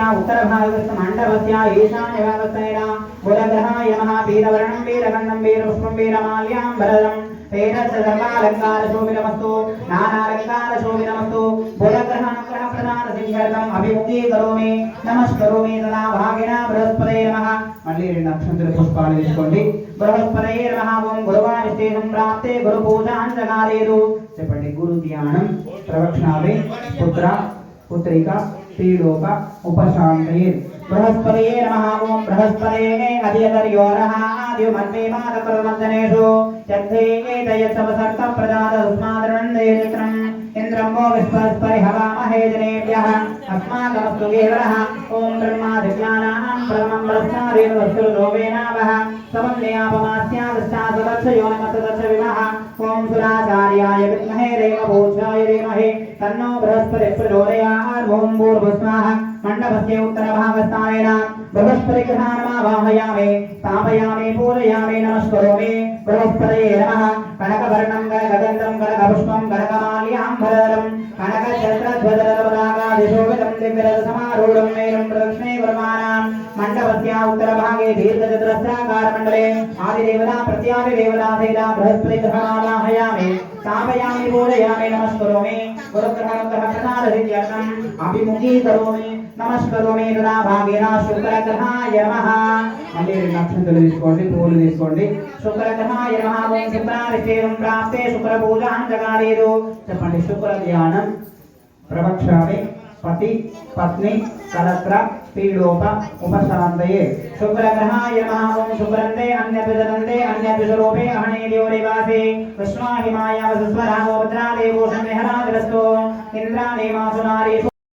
उत्तरभागस्य मण्डपस्य ईशान्यभागस्तेन बुधग्रहाय नमः वीरवर्णं वीरगन्धं वीरपुष्पं वीरमाल्याम्बरम् तेन च सर्वालङ्कारशोभितमस्तु नानालङ्कारशोभितमस्तु बुधग्रहानुग्रहप्रदानसिद्ध्यर्थम् अभिमुखीकरोमि नमस्करोमि तदा भागिना बृहस्पतये नमः మళ్ళీ రెండు అక్షంతుల పుష్పాలు తీసుకోండి బృహస్పతయే నమః ఓం గురువారిస్తే సంప్రాప్తే గురు పూజాంజకారేదు చెప్పండి గురు ధ్యానం ప్రవక్షణాలే పుత్ర పుత్రిక श्रीलोक उपशांतये बृहस्पतये नमः ओम बृहस्पतये अधियतर्योरः आद्युमन्वे मातकृतमन्दनेषु यद्धेयेतयत्सवसर्गं प्रजातस्मादरणन्देत्रम् इन्द्रं वो विश्वस्परिहवामहे जनेभ्यः अस्माकमस्तु केवलः ॐ ब्रह्मादिज्ञानां ब्रह्मं ब्रह्मादेव वस्तुर्लोभेनावः समन्वयापमास्यादश्चासदच्छ योनिमत्तदच्छ विवाहः ధనేరేమ భోజాయరేమహే తన్నో బృహస్పతి ప్రచోదయాన్ ఓం భూర్భుస్మాః మండపస్య ఉత్తరభాగస్థాయేన బృహస్పతిగ్రహాణమావాహయామి స్థాపయామి పూజయామి నమస్కరోమి బృహస్పతయే నమః కనకవర్ణం కనకగంధం కనకపుష్పం కనకమాల్యాంబరం कनकगन्धं कनकपुष्पं कनकमाल्याम्बरधरं कनकचन्द्रध्वजरपदाकादिशोभितं दिव्यरथसमारूढं मेरुं प्रदक्षिणे कुर्माणां मण्डपस्य उत्तरभागे दीर्घचतुरस्राकारमण्डले आदिदेवता प्रत्यादिदेवता सहिता बृहस्पतिग्रहमावाहयामि स्थापयामि पूजयामि नमस्करोमि गुरुग्रहग्रहप्रसादसिद्ध्यर्थम् अभिमुखीकरोमि నమస్కరోమి తదా భాగేన శుక్రగ్రహాయ నమః మళ్ళీ రెండు అక్షంతలు తీసుకోండి పువ్వులు తీసుకోండి శుక్రగ్రహాయ నమః ఓం శుక్రారిచేయం ప్రాప్తే శుక్ర పూజాంజకారేదు చెప్పండి శుక్ర ధ్యానం ప్రవక్ష్యామి పతి పత్ని కలత్ర పీడోప ఉపశాంతయే శుక్రగ్రహాయ నమః ఓం శుక్రందే అన్యపిదనందే అన్యపిశరూపే అహనే దేవదేవాసే విష్ణాహిమాయ వసుస్వరాగోభద్రాదేవోషం నిహరాద్రస్తో ఇంద్రాణి మాసునారీషు